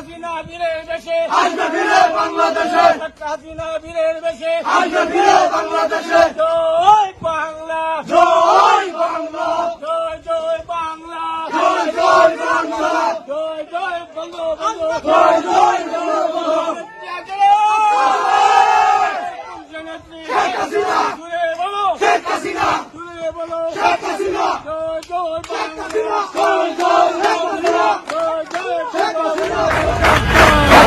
হাসিনা বীরের বেশে। আসবে ফিরে বাংলাদেশে। শেখ হাসিনা বীরের বেশে। আসবে ফিরে বাংলাদেশে। জয় বাংলা। জয় বাংলা। জয় জয় বাংলা। জয় জয় বাংলা। জয় জয় বঙ্গবন্ধু। জয় জয় বঙ্গবন্ধু। শেখ হাসিনা। শেখ হাসিনা। শেখ হাসিনা। জয় জয় বাংলা। জয় জয়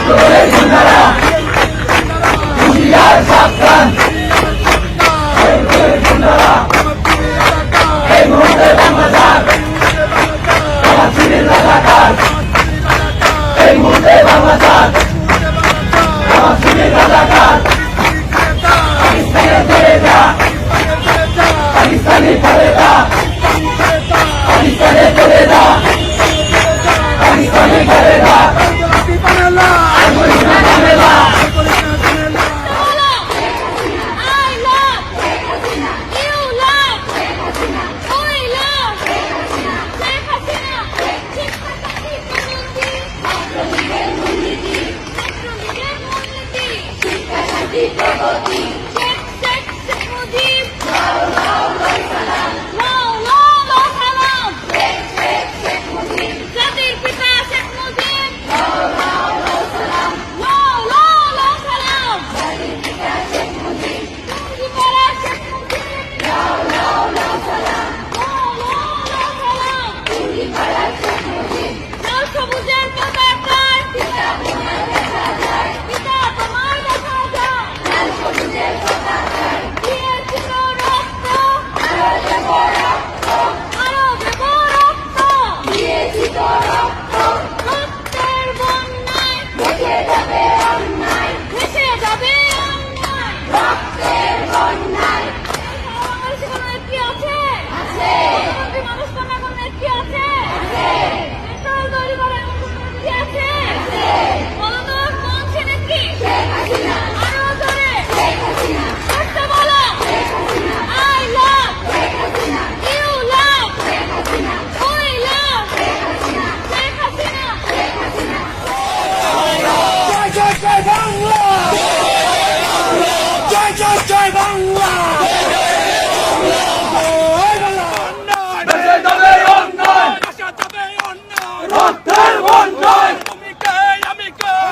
gloria y মোদি প্রগতি শেখ শেখ শেখ মুজিব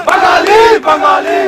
বাঙালি বাঙালি।